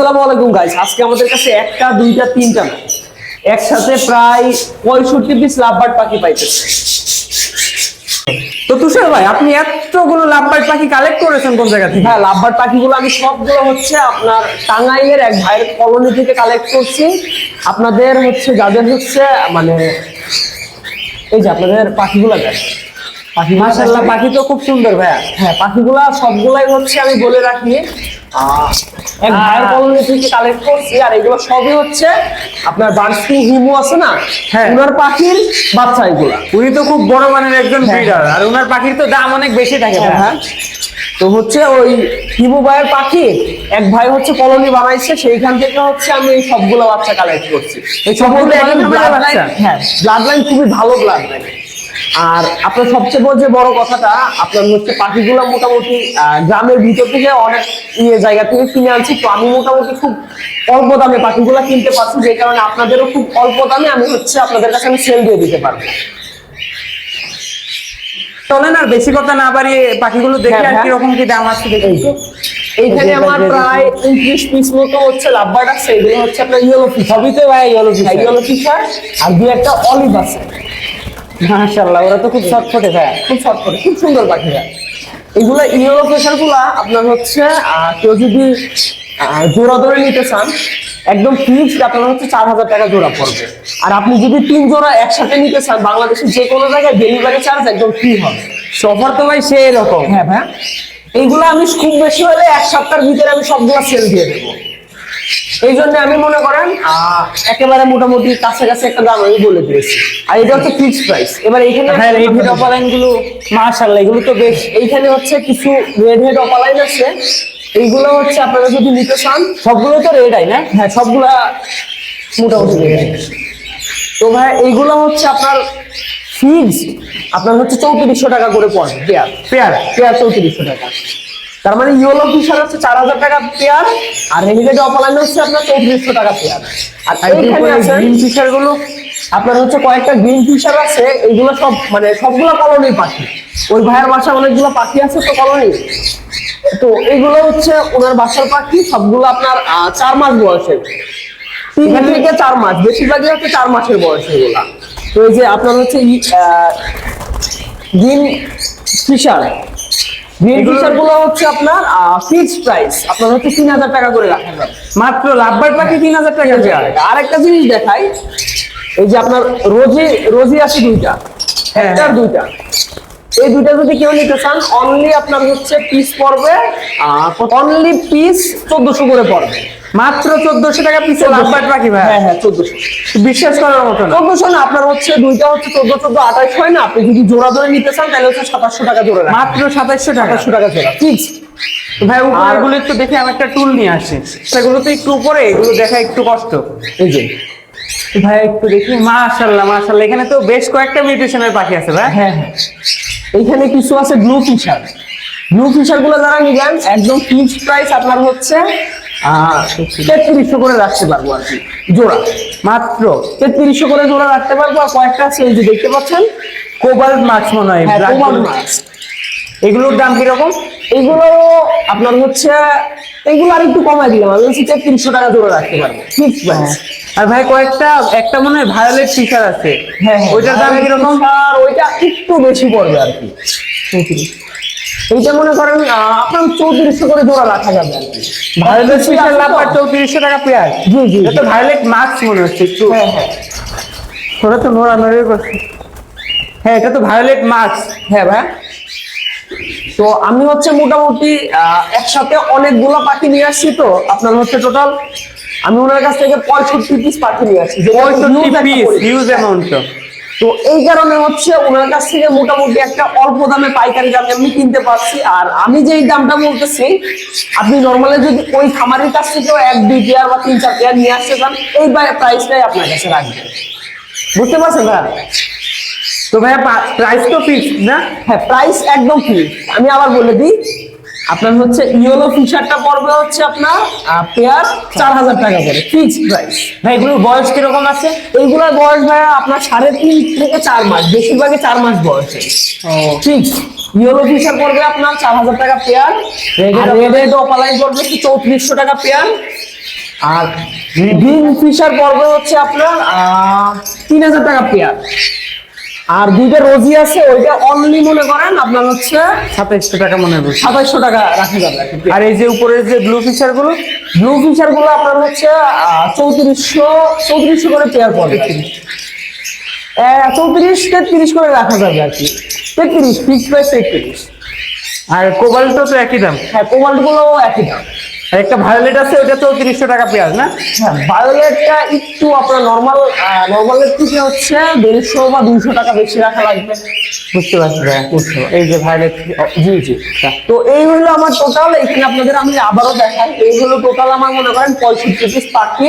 আসসালামু আলাইকুম গাইস আজকে আমাদের কাছে একটা দুইটা তিনটা না একসাথে প্রায় পঁয়ষট্টি পিস লাভবার্ড পাখি পাইতেছে। তো তুষার ভাই আপনি এতগুলো লাভবার্ড পাখি কালেক্ট করেছেন কোন জায়গা থেকে? হ্যাঁ লাভবার্ড পাখিগুলো আমি সবগুলো হচ্ছে আপনার টাঙ্গাইলের এক ভাইয়ের কলোনি থেকে কালেক্ট করছি। আপনাদের হচ্ছে যাদের হচ্ছে মানে এই যে আপনাদের পাখিগুলো দেখ। পাখি মাশাআল্লাহ পাখি তো খুব সুন্দর ভাইয়া। হ্যাঁ পাখিগুলা সবগুলাই হচ্ছে আমি বলে রাখি। এক ভাইয়ের কলোনি থেকে কালেক্ট করছি আর এগুলো সবই হচ্ছে আপনার বার্সি হিমু আছে না? হ্যাঁ। উনার পাখির বাচ্চা এগুলা। উনি তো খুব বড় মানের একজন হ্যাঁ। ব্রিডার আর ওনার পাখির তো দাম অনেক বেশি থাকে হ্যাঁ, হ্যাঁ। তো হচ্ছে ওই হিমু ভাইয়ের পাখি এক ভাই হচ্ছে কলোনি বানাইছে সেইখান থেকে হচ্ছে আমি এই সবগুলো বাচ্চা কালেক্ট করছি। এই সবগুলো ব্লাড লাইন হ্যাঁ ব্লাড লাইন খুবই ভালো ব্লাড লাইন আর আপনার সবচেয়ে বড় যে বড় কথাটা আপনার হচ্ছে পাখিগুলো মোটামুটি গ্রামের ভিতর থেকে অনেক ইয়ে জায়গা থেকে কিনে আনছি। তো আমি মোটামুটি খুব অল্প দামে পাখিগুলো কিনতে পারছি যে কারণে আপনাদেরও খুব অল্প দামে আমি হচ্ছে আপনাদের কাছে আমি সেল দিয়ে দিতে পারব। চলেন আর বেশি কথা না বাড়িয়ে পাখিগুলো দেখে হ্যাঁ, আর হ্যাঁ। কীরকম কি দাম আছে দেখি। এইখানে আমার প্রায় উনত্রিশ পিস মতো হচ্ছে লাভবার্ড আছে এগুলো হচ্ছে আপনার ইয়েলো ফিশ সবই তো ভাই ইয়েলো ফিশ ইয়েলো ফিশার আর দু একটা অলিভ আছে। মাশাআল্লাহ ওরা তো খুব চটপটে ভাইয়া খুব ছটফটে খুব সুন্দর পাখিরা এগুলো ইয়েলো ফিশারগুলা আপনার হচ্ছে কেউ যদি জোড়া ধরে নিতে চান একদম ফিক্সড আপনার হচ্ছে চার হাজার টাকা জোড়া পড়বে। আর আপনি যদি তিন জোড়া একসাথে নিতে চান বাংলাদেশের যে কোনো জায়গায় ডেলিভারি চার্জ একদম ফ্রি হবে। সফর তো ভাই সেই রকম। হ্যাঁ ভাই। এইগুলো আমি খুব বেশি হলে এক সপ্তাহের ভিতরে আমি সবগুলো সেল দিয়ে দেবো। এই জন্য আমি মনে করেন একেবারে মোটামুটি কাছাকাছি একটা দাম আমি বলে দিয়েছি। আর এটা হচ্ছে ফিক্সড প্রাইস এবার এইখানে রেড হেড অপালাইনগুলো মাশাআল্লাহ এগুলো তো বেশ। এইখানে হচ্ছে কিছু রেড হেড অপালাইন আছে। এইগুলো হচ্ছে আপনারা যদি নিতে চান সবগুলো তো রেড আই না? হ্যাঁ সবগুলা মোটামুটি eye। তো ভাই এইগুলো হচ্ছে আপনার ফিক্সড আপনার হচ্ছে চৌত্রিশশো টাকা করে পড়বে পেয়ার। পেয়ার। পেয়ার চৌত্রিশশো টাকা। তার মানে ইয়েলো ফিশার হচ্ছে চার হাজার টাকা পেয়ার আর রেডিমেড অফলাইন হচ্ছে আপনার চৌত্রিশশো টাকা পেয়ার আর গ্রিন ফিশারগুলো আপনার হচ্ছে কয়েকটা গ্রিন ফিশার আছে এগুলো সব মানে সবগুলো কলোনির পাখি। ওই ভাইয়ের বাসা অনেকগুলো পাখি আছে তো কলোনি তো এগুলো হচ্ছে ওনার বাসার পাখি সবগুলো আপনার চার মাস বয়সের। তিন থেকে চার মাস বেশিরভাগই হচ্ছে চার মাসের বয়স এগুলা। তো এই যে আপনার হচ্ছে গ্রিন ফিশার গ্রিন হচ্ছে আপনার প্রাইস আপনার হচ্ছে তিন হাজার টাকা করে মাত্র লাভবার্ড পাখি তিন হাজার টাকা আর একটা জিনিস দেখাই এই যে আপনার রোজি রোজি আছে দুইটা। হ্যাঁ। দুইটা। এই দুইটা যদি কেউ নিতে চান অনলি আপনার হচ্ছে পিস পড়বে অনলি পিস চোদ্দশো করে পড়বে। মাত্র চোদ্দশো টাকা পিসে লাভবার্ড পাখি ভাই। হ্যাঁ হ্যাঁ চোদ্দশো। বিশ্বাস করার মতো না। চোদ্দশো না আপনার হচ্ছে দুইটা হচ্ছে চোদ্দ চোদ্দ আঠাশ হয় না? আপনি যদি জোড়া ধরে নিতে চান তাহলে হচ্ছে সাতাশশো টাকা জোড়া। মাত্র সাতাশশো সাতাশশো টাকা জোড়া। ফিক্স ভাই উপরে আর- এগুলো একটু দেখে আমি একটা টুল নিয়ে আসি। সেগুলো তো একটু উপরে এগুলো দেখা একটু কষ্ট। এই যে। ভাই একটু দেখি। মাশাল্লাহ মাশাল্লাহ এখানে তো বেশ কয়েকটা মিউটেশনের পাখি আছে ভাই। হ্যাঁ হ্যাঁ। এইখানে কিছু আছে ব্লু ফিশার ব্লু ফিশারগুলো যারা নিবেন একদম ফিক্সড প্রাইস আপনার হচ্ছে তেত্রিশশো করে রাখতে পারব আর কি জোড়া। মাত্র তেত্রিশশো করে জোড়া রাখতে পারব আর কয়েকটা আছে এই যে দেখতে পাচ্ছেন কোবাল্ট মাছ মনে হয় হ্যাঁ। এগুলোর দাম কীরকম? এগুলো আপনার হচ্ছে এগুলো আর একটু কমাই দিলাম আমি হচ্ছে তেত্রিশশো টাকা জোড়া রাখতে পারব। ফিক্সড প্রাইস আর ভাই কয়েকটা একটা মনে হয় ভায়োলেট ফিশার আছে। হ্যাঁ হ্যাঁ। ওইটার দাম কীরকম? আর ওইটা একটু বেশি পড়বে আর কি। এইটা মনে করেন আপনার চৌত্রিশশো করে জোড়া রাখা যাবে। ভায়োলেট ফিশার আছে চৌত্রিশশো টাকা পেয়ার জি জি এটা ভায়োলেট মাছ মনে হচ্ছে একটু। হ্যাঁ হ্যাঁ। ওরা তো নোড়া নড়ে করছে। হ্যাঁ এটা তো ভায়োলেট মাছ। হ্যাঁ ভাই তো আমি হচ্ছে মোটামুটি একসাথে অনেকগুলো পাখি নিয়ে আসছি তো আপনার হচ্ছে টোটাল আমি ওনার কাছ থেকে পঁয়ষট্টি পিস পাখি নিয়ে আসছি। পঁয়ষট্টি পিস হিউজ অ্যামাউন্ট তো এই কারণে হচ্ছে ওনার কাছ থেকে মোটামুটি একটা অল্প দামে পাইকারি দামে আমি কিনতে পারছি। আর আমি যেই দামটা বলতেছি, আপনি নর্মালি যদি ওই খামারের কাছ থেকেও এক, দুই পেয়ার বা তিন, চার পেয়ার নিয়ে আসতে চান, এই প্রাইসটাই আপনার কাছে রাখবেন বুঝতে পারছেন ভাই? তো ভাইয়া প্রাইস তো ফিক্সড না? হ্যাঁ প্রাইস একদম ফ্রি আমি আবার বলে দিই আপনার হচ্ছে ইয়েলো ফিশারটা পড়বে হচ্ছে আপনার পেয়ার চার হাজার টাকা করে ফিক্সড প্রাইস ভাই এগুলোর বয়স কীরকম আছে? এইগুলোর বয়স ভাইয়া আপনার সাড়ে তিন থেকে চার মাস বেশিরভাগই চার মাস বয়সে। ঠিক ইয়েলো ফিশার পড়বে আপনার চার হাজার টাকা পেয়ার। রেড অপালাইন পড়বে হচ্ছে চৌত্রিশশো টাকা পেয়ার। আর গ্রিন ফিশার পড়বে হচ্ছে আপনার তিন হাজার টাকা পেয়ার। আর দুইটা রোজি আছে ওইটা অনলি মনে করেন আপনার হচ্ছে সাতাইশশো টাকা মনে হয় সাতাইশশো টাকা রাখা যাবে। আর এই যে উপরের যে ব্লু ফিচারগুলো? ব্লু ফিশারগুলো আপনার হচ্ছে চৌত্রিশশো চৌত্রিশশো করে পেয়ার পড়বে। চৌত্রিশ তেত্রিশ করে রাখা যাবে আর কি। তেত্রিশ ফিক্স প্রাইস তেত্রিশ। আর কোবাল্টও তো একই দাম। হ্যাঁ কোমাল্টগুলো একই দাম। একটা ভায়োলেট আছে ওটা চৌত্রিশশো টাকা পেঁয়াজ না? হ্যাঁ ভায়োলেটটা একটু আপনার নর্মাল নর্মালের থেকে হচ্ছে দেড়শো বা দুইশো টাকা বেশি রাখা লাগবে। বুঝতে পারছি ভাই বুঝতে। এই যে ভায়োলেট জি জি তো এই হলো আমার টোটাল এখানে আপনাদের আমি আবারও দেখাই। এই হলো টোটাল আমার মনে করেন পঁয়ষট্টি পিস পাখি।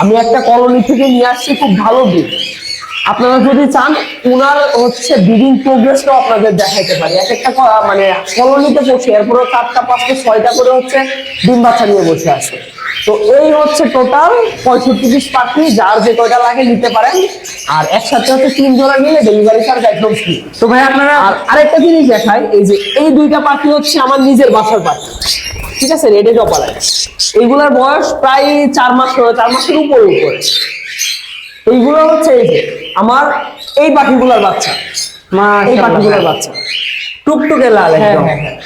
আমি একটা কলোনি থেকে নিয়ে আসছি খুব ভালো দিক আপনারা যদি চান উনার হচ্ছে ব্রিডিং প্রোগ্রেসটাও আপনাদের দেখাইতে পারি। এক একটা মানে কলোনিতে বসে এরপরে চারটা পাঁচটা ছয়টা করে হচ্ছে ডিম বাচ্চা নিয়ে বসে আছে। তো এই হচ্ছে টোটাল পঁয়ষট্টি পিস পাখি যার যে কয়টা লাগে নিতে পারেন। আর একসাথে হচ্ছে তিন জোড়া নিলে ডেলিভারি চার্জ একদম ফ্রি তো ভাই আপনারা আর আরেকটা জিনিস দেখায় এই যে এই দুইটা পাখি হচ্ছে আমার নিজের বাসার পাখি। ঠিক আছে রেডে টপালায় এইগুলার বয়স প্রায় চার মাস চার মাসের উপরে উপরে। এইগুলো হচ্ছে এই যে আমার এই পাখিগুলোর বাচ্চা। এই পাখিগুলোর বাচ্চা। টুকটুকে লাল হ্যাঁ একদম। হ্যাঁ হ্যাঁ।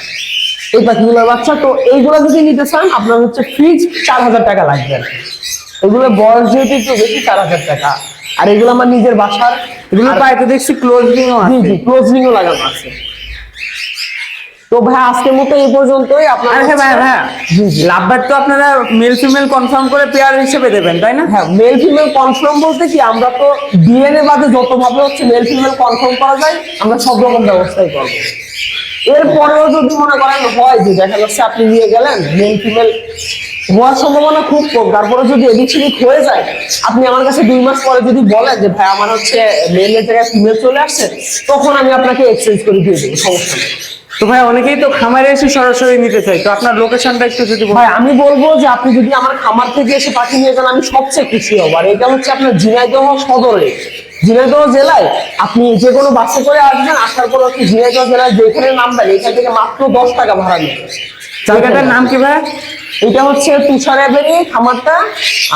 এই পাখিগুলোর বাচ্চা তো এইগুলো যদি নিতে চান আপনার হচ্ছে ফ্রিজ চার হাজার টাকা লাগবে আর এগুলো বয়স যেহেতু একটু বেশি চার হাজার টাকা। আর এগুলো আমার নিজের বাসার এগুলো তো দেখছি ক্লোজিংও আছে। ক্লোজিংও লাগানো আছে। তো ভাই আজকের মতো এই পর্যন্তই। আপনার হ্যাঁ ভাই হ্যাঁ লাভবার তো আপনারা মেল ফিমেল কনফার্ম করে পেয়ার হিসেবে দেবেন তাই না? হ্যাঁ মেল ফিমেল কনফার্ম বলতে কি আমরা তো ডিএনএ বাদে যত ভাবে হচ্ছে মেল ফিমেল কনফার্ম করা যায় আমরা সব রকম ব্যবস্থাই করব। এরপরেও যদি মনে করেন হয় যে দেখা যাচ্ছে আপনি নিয়ে গেলেন মেল ফিমেল হওয়ার সম্ভাবনা খুব কম। তারপরে যদি এদিক সেদিক হয়ে যায় আপনি আমার কাছে দুই মাস পরে যদি বলেন যে ভাই আমার হচ্ছে মেলের জায়গায় ফিমেল চলে আসছে তখন আমি আপনাকে এক্সচেঞ্জ করে দিয়ে দেবো সমস্যা নেই। তো ভাই অনেকেই তো খামারে এসে সরাসরি নিতে চাই তো আপনার লোকেশনটা একটু যদি ভাই আমি বলব যে আপনি যদি আমার খামার থেকে এসে পাখি নিয়ে যান আমি সবচেয়ে খুশি হব। আর এটা হচ্ছে আপনার ঝিনাইদহ সদরে। ঝিনাইদহ জেলায় আপনি যে কোনো বাসে করে আসবেন আসার পর হচ্ছে ঝিনাইদহ জেলায় যেখানে নামবেন এখান থেকে মাত্র দশ টাকা ভাড়া নেবে জায়গাটার নাম কি ভাই? এটা হচ্ছে তুষার এভেরি খামারটা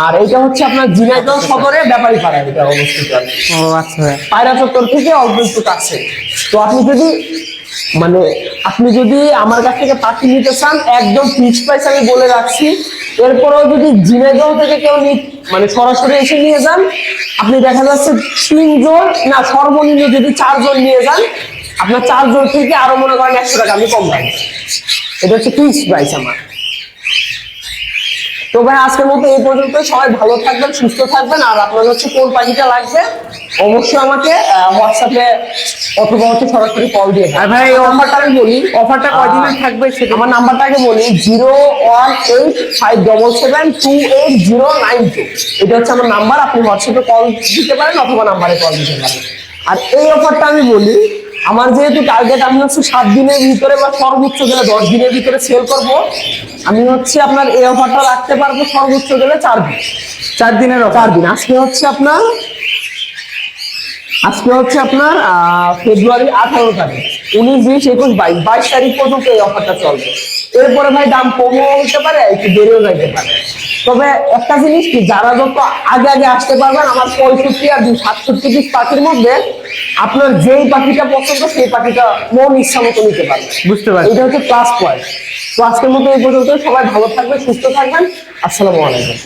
আর এটা হচ্ছে আপনার ঝিনাইদহ সদরে ব্যাপারী পাড়া এটা অবস্থিত। ও আচ্ছা। পায়রা চত্বর থেকে অল্প একটু কাছে। তো আপনি যদি মানে আপনি যদি আমার কাছ থেকে পাখি নিতে চান, একদম ফিক্স প্রাইস আমি বলে রাখছি। এরপরেও যদি ঝিনাইদহ থেকে কেউ মানে সরাসরি এসে নিয়ে যান, আপনি দেখা যাচ্ছে তিনজন, না, সর্বনিম্ন যদি চারজন নিয়ে যান, আপনার চারজন থেকে আরও মনে করেন একশো টাকা আমি কম রাখব এটা হচ্ছে ফিক্স প্রাইস আমার। তো ভাই, আজকের মতো এই পর্যন্ত সবাই ভালো থাকবেন, সুস্থ থাকবেন, আর আপনার হচ্ছে কোন পাখিটা লাগবে, অবশ্যই আমাকে হোয়াটসঅ্যাপে অথবা হচ্ছে সরাসরি কল দিয়ে আর ভাই এই নাম্বারটা আমি বলি। অফারটা কয়দিনের থাকবে সেটা আমার নাম্বারটাকে বলি zero one eight five double seven two eight zero nine two এটা হচ্ছে আমার নাম্বার আপনি হোয়াটসঅ্যাপে কল দিতে পারেন অথবা নাম্বারে কল দিতে পারেন। আর এই অফারটা আমি বলি আমার যেহেতু টার্গেট আমি হচ্ছে সাত দিনের ভিতরে বা সর্বোচ্চ গেলে দশ দিনের ভিতরে সেল করব। আমি হচ্ছে আপনার এই অফারটা রাখতে পারব সর্বোচ্চ গেলে চার দিন। চার দিনের চার দিন। আজকে হচ্ছে আপনার আজকে হচ্ছে আপনার ফেব্রুয়ারি আঠারো তারিখ উনিশ বিশ একুশ বাইশ বাইশ তারিখ পর্যন্ত এই অফারটা চলবে। এরপরে ভাই দাম কমও হতে পারে একটু বেড়েও যাইতে পারে। তবে একটা জিনিস কি যারা যত আগে আগে আসতে পারবেন আমার পঁয়ষট্টি আর সাতষট্টি পিস পাখির মধ্যে আপনার যেই পাখিটা পছন্দ সেই পাখিটা মন ইচ্ছা মতো নিতে পারবেন। বুঝতে পারছি। এটা হচ্ছে প্লাস পয়েন্ট তো আজকের মতো এই পর্যন্ত সবাই ভালো থাকবেন সুস্থ থাকবেন। আসসালামু আলাইকুম।